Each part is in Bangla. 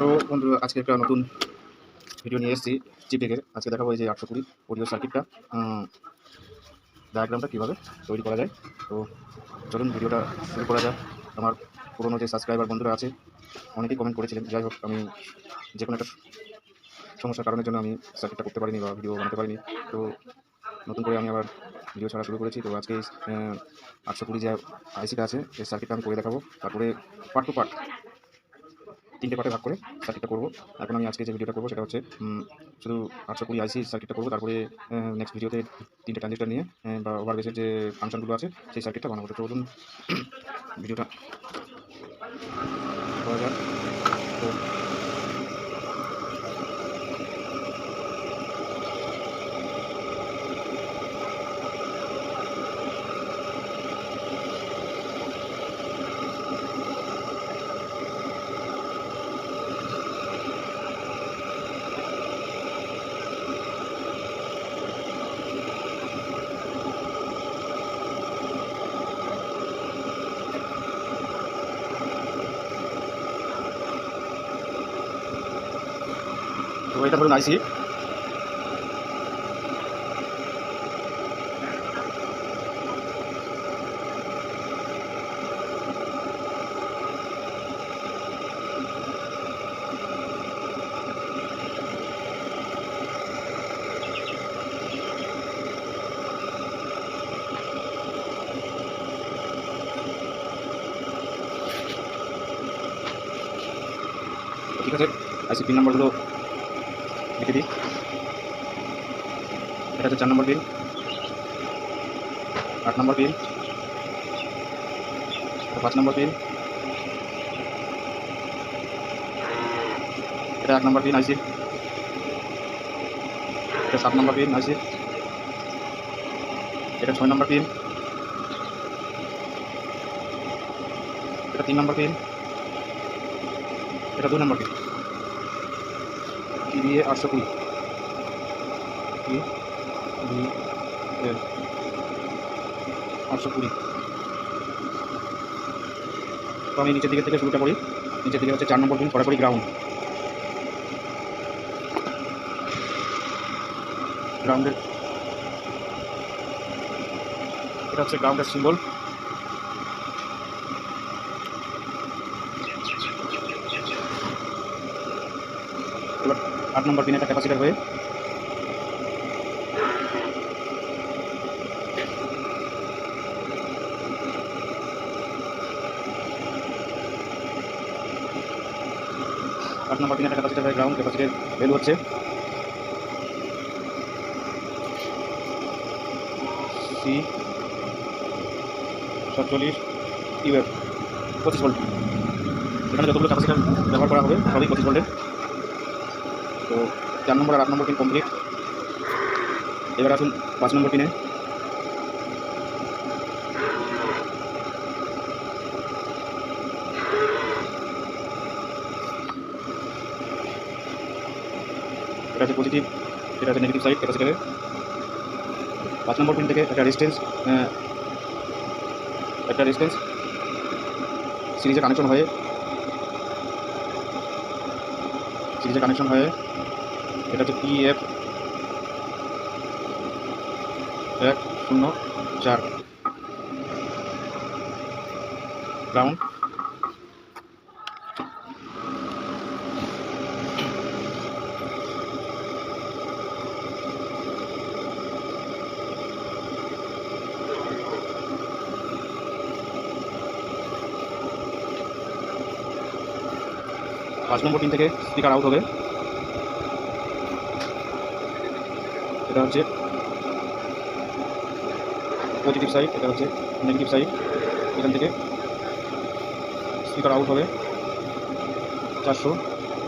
তো বন্ধুরা আজকে একটা নতুন ভিডিও নিয়ে এসেছি। চিপেকের আজকে দেখাবো এই যে আটশো কুড়ি অডিও সার্কিটটা ডায়াগ্রামটা কীভাবে তৈরি করা যায়? তো চলুন ভিডিওটা শুরু করা যাক। আমার পুরোনো যে সাবস্ক্রাইবার বন্ধুরা আছে, অনেকেই কমেন্ট করেছিলেন, যাই হোক, আমি যে কোনো একটা সমস্যার কারণের জন্য আমি সার্কিটটা করতে পারিনি বা ভিডিও বানাতে পারিনি। তো নতুন করে আমি আবার ভিডিও ছাড়া শুরু করেছি। তো আজকে আটশো কুড়ি যে আইসিটা আছে সেই সার্কিটটা আমি করে দেখাবো। তারপরে পার্ট টু পার্ট তিনটে পার্টে ভাগ করে সার্কিটটা করব। এখন আমি আজকে যে ভিডিওটা করব সেটা হচ্ছে শুধু আটশো কুড়ি আইসি সার্কিটটা করব। তারপরে নেক্সট ভিডিওতে তিনটে ট্রানজিস্টার নিয়ে বা ওভার বেসের যে ফাংশনগুলো আছে, সেই সার্কিটটা বানাবো। তো চলুন ভিডিওটা করা যাক। তো তো এটা ধরুন আইসি ঠিক আছে আইসি পিন নাম্বারগুলো লিখে দিই। এটা হচ্ছে চার নম্বর পিন আট নম্বর এটা পাঁচ নম্বর পিন এটা এক নম্বর পিন আইসি এটা সাত নম্বর পিন আইসি এটা ছয় নম্বর পিন এটা তিন নম্বর পিন এটা দুই নম্বর দিয়ে আটশো কুড়ি কি দুই এর আটশো কুড়ি তো আমি নিচের দিকে থেকে শুরুটা করি। নিচের দিকে হচ্ছে চার নম্বর পিন সরাসরি গ্রাউন্ড গ্রাউন্ডের এটা হচ্ছে গ্রাউন্ডের সিম্বল এবার আট নম্বর পিন একটা ক্যাপাসিটার হয়ে। আট নম্বর পিন একটা ক্যাপাসিটার গ্রাউন্ড ক্যাপাসিটির ভ্যালু হচ্ছে। সি সাতচল্লিশ ইউএফ পঁচিশ ভোল্ট এখানে যতগুলো ক্যাপাসিটার ব্যবহার করা হবে, সবই পঁচিশ ভোল্টের তো চার নম্বর আর আট নম্বর পিন কমপ্লিট এবার আসুন পাঁচ নম্বর পিনে এটা হচ্ছে পজিটিভ এটা হচ্ছে নেগেটিভ সাইড ক্যাপাসিটারের পাঁচ নম্বর পিন থেকে একটা রেজিস্ট্যান্স একটা রেজিস্ট্যান্স সিরিজে কানেকশন হয়ে। সিরিজে কানেকশন হয়ে। এটা হচ্ছে পিএফ এক শূন্য চার। গ্রাউন্ড পাঁচ নম্বর পিন থেকে স্পিকার আউট হবে। এটা হচ্ছে পজিটিভ সাইড এটা হচ্ছে নেগেটিভ সাইড এখান থেকে স্পিকার আউট হবে চারশো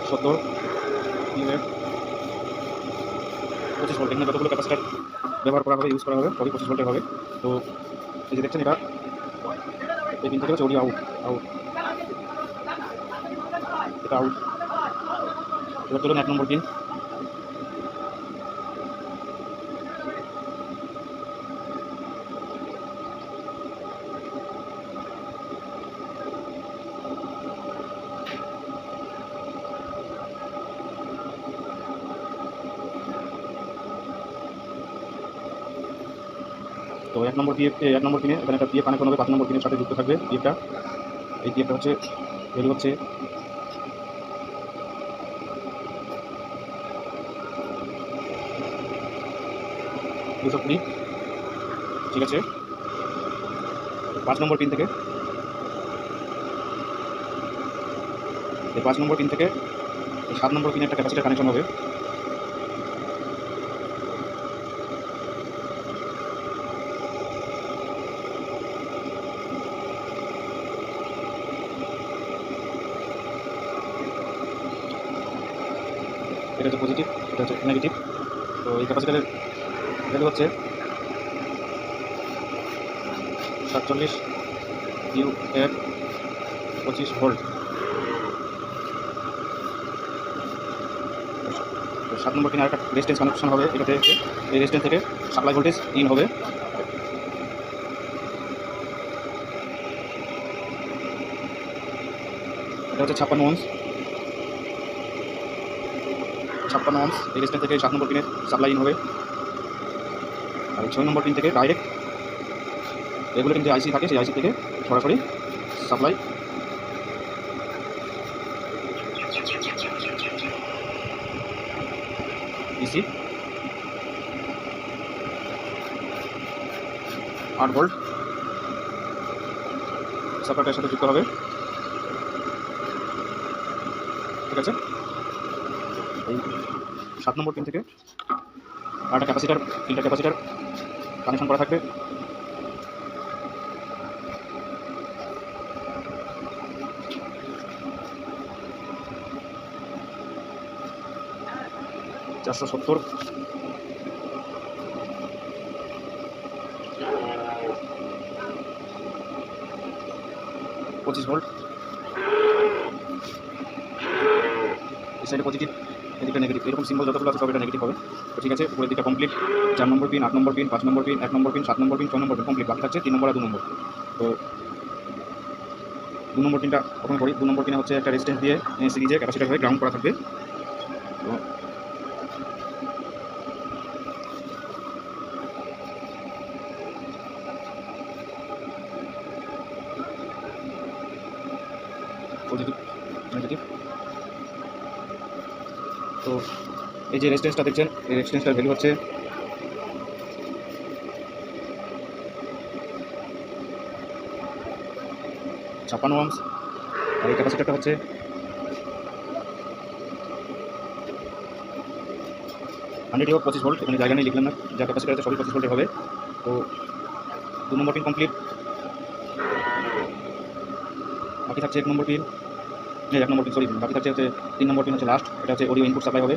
সত্তর পঁচিশ ভোল্ট এখানে যতগুলো ক্যাপাসিটার ব্যবহার করা হবে ইউজ করা হবে, সবই পঁচিশ ভোল্টের হবে। তো এই যে দেখছেন এটা, এই পিন থেকে হচ্ছে আউট আউট এটা আউট এবার চলুন এক নম্বর পিন তো এক নম্বর পিএফ এক নম্বর পিনে এখানে একটা পিএফ কানেকশন হবে, পাঁচ নম্বর পিনের সাথে যুক্ত থাকবে পিএফটা এই পিএফটা হচ্ছে ভ্যালু হচ্ছে। দুশো কুড়ি ঠিক আছে। পাঁচ নম্বর পিন থেকে। এই পাঁচ নম্বর পিন থেকে সাত নম্বর পিনে একটা ক্যাপাসিটার কানেকশন হবে এটা হচ্ছে পজিটিভ এটা হচ্ছে নেগেটিভ তো এই ক্যাপাসিটারের ভ্যালু হচ্ছে সাতচল্লিশ ইউ এর পঁচিশ ভোল্ট সাত নম্বর কিনে একটা রেজিস্ট্যান্স কানেকশন হবে এটাতে এই রেজিস্ট্যান্স থেকে সাপ্লাই ভোল্টেজ ইন হবে। এটা হচ্ছে ছাপ্পান্ন ওমস ছাপ্পান্ন এই রেজিস্ট্যান্স থেকে সাত নম্বর পিনের সাপ্লাই ইন হবে। আর ছয় নম্বর পিন থেকে ডাইরেক্ট রেগুলেটিং যে আইসি থাকে, সেই আইসি থেকে সরাসরি সাপ্লাই ইসি আট ভোল্ট সাপ্লাইটার সাথে যুক্ত হবে। ঠিক আছে? সাত নম্বর পিন থেকে। আর একটা ক্যাপাসিটার তিনটা ক্যাপাসিটার কানেকশন করা থাকবে। চারশো সত্তর। পঁচিশ ভোল্ট। সাইডে পজিটিভ এদিকে নেগেটিভ এরকম সিম্বল যতগুলো আছে সব এটা নেগেটিভ হবে। তো ঠিক আছে, উপরের দিকটা কমপ্লিট চার নম্বর পিন আট নম্বর পিন পাঁচ নম্বর পিন এক নম্বর পিন সাত নম্বর পিন ছয় নম্বর পিন কমপ্লিট বাকি থাকছে তিন নম্বর আর দু নম্বর। তো দু নম্বর পিনটা ওখানে করি, দু নম্বর পিনে হচ্ছে একটা রেজিস্ট্যান্স দিয়ে সিরিজে ক্যাপাসিটার হয়ে গ্রাউন্ড করা থাকবে। তো পজিটিভ নেগেটিভ তো এই যে রেজিস্ট্যান্সটা দেখছেন, এই রেজিস্ট্যান্সটার ভ্যালু হচ্ছে ছাপ্পান্ন ওয়ামস আর এই ক্যাপাসিটারটা হচ্ছে হান্ড্রেড ইউ পঁচিশ ভোল্ট এখানে জায়গা নেই, লিখলাম না, যা ক্যাপাসিটার আছে সবই পঁচিশ ভোল্টের হবে। তো দু নম্বর পিন কমপ্লিট বাকি থাকছে এক নম্বর পিন এক নম্বর পিন সরি বাকি থাকছে হচ্ছে তিন নম্বর পিন হচ্ছে লাস্ট এটা হচ্ছে অডিও ইনপুট সাপ্লাই হবে।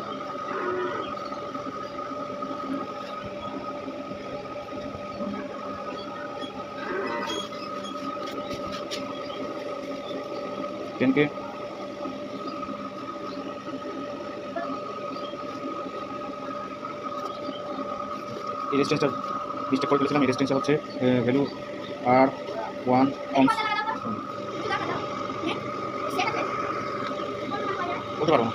এই রেজিস্ট্যান্সটা মিস্টেক করে ফেলেছিলাম। এই রেজিস্ট্যান্সটা হচ্ছে ভ্যালু আর ওয়ান অংশ বলতে পারব না।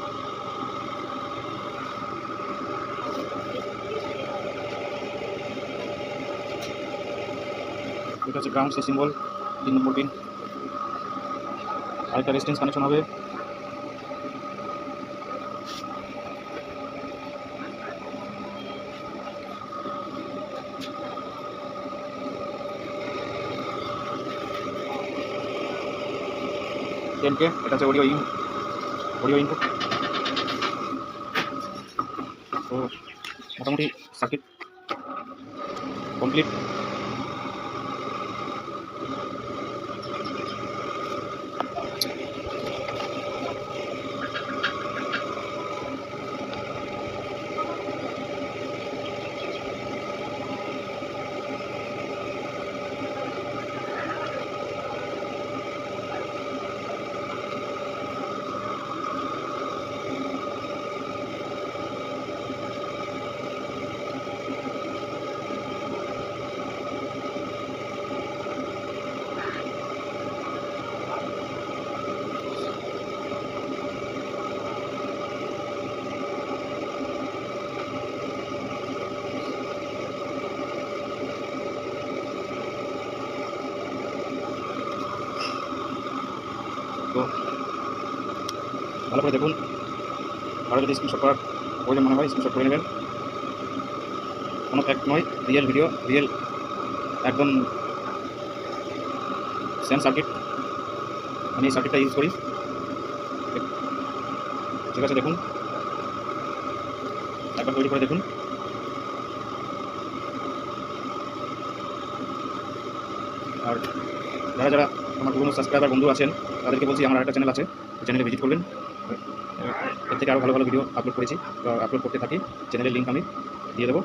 এটা হচ্ছে গ্রাউন্ড সে সিম্বল তিন নম্বর পিন আরেকটা রেজিস্ট্যান্স কানেকশন হবে। টেন কে এটা হচ্ছে অডিও ইন অডিও ইনপুট তো মোটামুটি সার্কিট ভালো করে দেখুন। আরও যদি স্ক্রিনশট করার প্রয়োজন মনে হয় স্ক্রিনশট করে নেবেন। কোনো ফ্যাক্ট নয় রিয়েল ভিডিও রিয়েল একদম সেম সার্কিট আমি এই সার্কিটটা ইউজ করি। ঠিক আছে, দেখুন। একবার তৈরি করে দেখুন। আর যারা যারা আমার পুরনো সাবস্ক্রাইবার বন্ধু আছেন, তাদেরকে বলছি, আমার একটা চ্যানেল আছে চ্যানেলে ভিজিট করবেন। এর থেকে আরও ভালো ভালো ভিডিও আপলোড করেছি। আপলোড করতে থাকি। চ্যানেলের লিঙ্ক আমি দিয়ে দেবো।